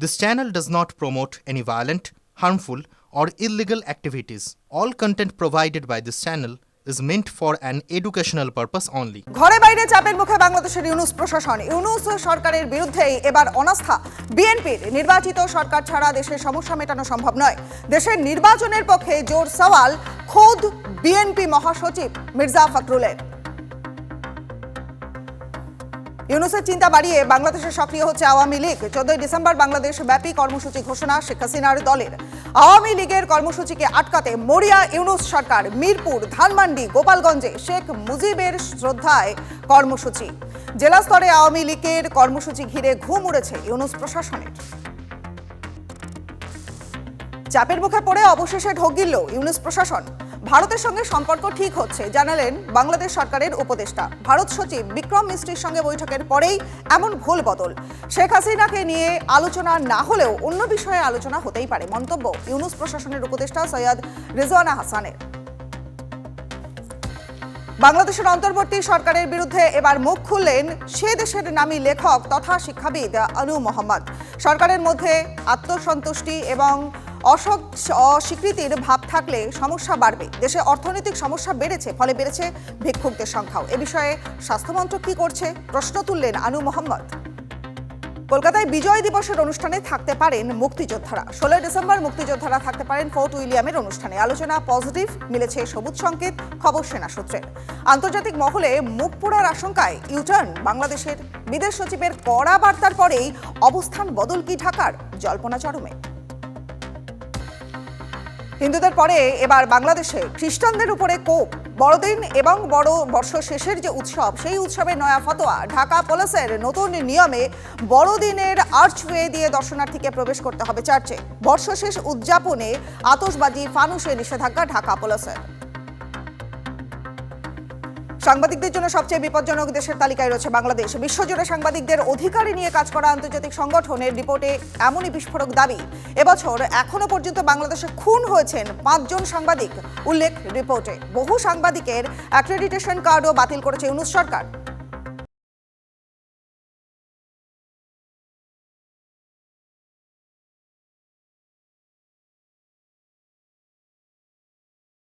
This channel does not promote any violent, harmful, or illegal activities. All content provided by this channel is meant for an educational purpose only. ঘরে বাইরে চাপের মুখে বাংলাদেশের ইউনুস প্রশাসন ইউনুস সরকারের বিরুদ্ধেই এবার অনাস্থা বিএনপির নির্বাচিত সরকার ছাড়া দেশের সমস্যা মেটানো সম্ভব নয় দেশের নির্বাচনের পক্ষে জোর সওয়াল খোদ বিএনপি মহাসচিব মির্জা ফখরুলের ইউনুসের চিন্তা বাড়িয়ে বাংলাদেশে সক্রিয় হচ্ছে আওয়ামী লীগ। চোদ্দই ডিসেম্বর বাংলাদেশ ব্যাপী কর্মসূচি ঘোষণা শেখ হাসিনার দলের। আওয়ামী লীগের কর্মসূচিকে আটকাতে মরিয়া ইউনুস সরকার, মিরপুর, ধানমান্ডি, গোপালগঞ্জে শেখ মুজিবের শ্রদ্ধায় কর্মসূচি। জেলা স্তরে আওয়ামী লীগের কর্মসূচি ঘিরে ঘুম উড়েছে ইউনুস প্রশাসনের। চাপের মুখে পড়ে অবশেষে ঢোক গিলল ইউনুস প্রশাসন। ভারতের সঙ্গে সম্পর্ক ঠিক হচ্ছে, জানালেন বাংলাদেশ সরকারের উপদেষ্টা। ভারত সচিব বিক্রম মিস্ত্রির সঙ্গে বৈঠকের পরেই এমন ভুল বদল। শেখ হাসিনাকে নিয়ে আলোচনা না হলেও অন্য বিষয়ে আলোচনা হতেই পারে মন্তব্য ইউনুস প্রশাসনের উপদেষ্টা সৈয়দ রেজওয়ানা হাসানের। বাংলাদেশের অন্তর্বর্তী সরকারের বিরুদ্ধে এবার মুখ খুললেন সে দেশের নামী লেখক তথা শিক্ষাবিদ আনু মোহাম্মদ। সরকারের মধ্যে আত্মসন্তুষ্টি এবং অস্বীকৃতির ভাব থাকলে সমস্যা বাড়বে। দেশে অর্থনৈতিক সমস্যা বেড়েছে, ফলে বেড়েছে ভিক্ষুকদের সংখ্যাও। এ বিষয়ে স্বাস্থ্যমন্ত্রক কি করছে? প্রশ্ন তুললেন আনু মোহাম্মদ। কলকাতায় বিজয় দিবসের অনুষ্ঠানে থাকতে পারেন মুক্তিযোদ্ধারা। ষোলোই ডিসেম্বর মুক্তিযোদ্ধারা থাকতে পারেন ফোর্ট উইলিয়ামের অনুষ্ঠানে। আলোচনা পজিটিভ, মিলেছে সবুজ সংকেত, খবর সেনা সূত্রের। আন্তর্জাতিক মহলে মুখ পোড়ার আশঙ্কায় ইউটার্ন, বাংলাদেশের বিদেশ সচিবের কড়া বার্তার পরেই অবস্থান বদল কি ঢাকার? জল্পনা চরমে। হিন্দুদের পরে এবার বাংলাদেশে খ্রিস্টানদের উপরে কোপ। বড়দিন এবং বড় বর্ষ শেষের যে উৎসব, সেই উৎসবের নয়া ফতোয়া ঢাকা পুলিশের নতুন নিয়মে বড়দিনের আর্চওয়ে দিয়ে দর্শনার্থীকে প্রবেশ করতে হবে চার্চে। বর্ষশেষ উদযাপনে আতসবাজি ফানুসে নিষেধাজ্ঞা ঢাকা পুলিশের। সাংবাদিকদের জন্য সবচেয়ে বিপজ্জনক দেশের তালিকায় রয়েছে বাংলাদেশ। বিশ্বজুড়ে সাংবাদিকদের অধিকারী নিয়ে কাজ করা আন্তর্জাতিক সংগঠনের রিপোর্টে এমনই বিস্ফোরক দাবি। এবছর এখনও পর্যন্ত বাংলাদেশে খুন হয়েছেন পাঁচজন সাংবাদিক, উল্লেখ রিপোর্টে। বহু সাংবাদিকের অ্যাক্রেডিটেশন কার্ডও বাতিল করেছে ইউনুস সরকার।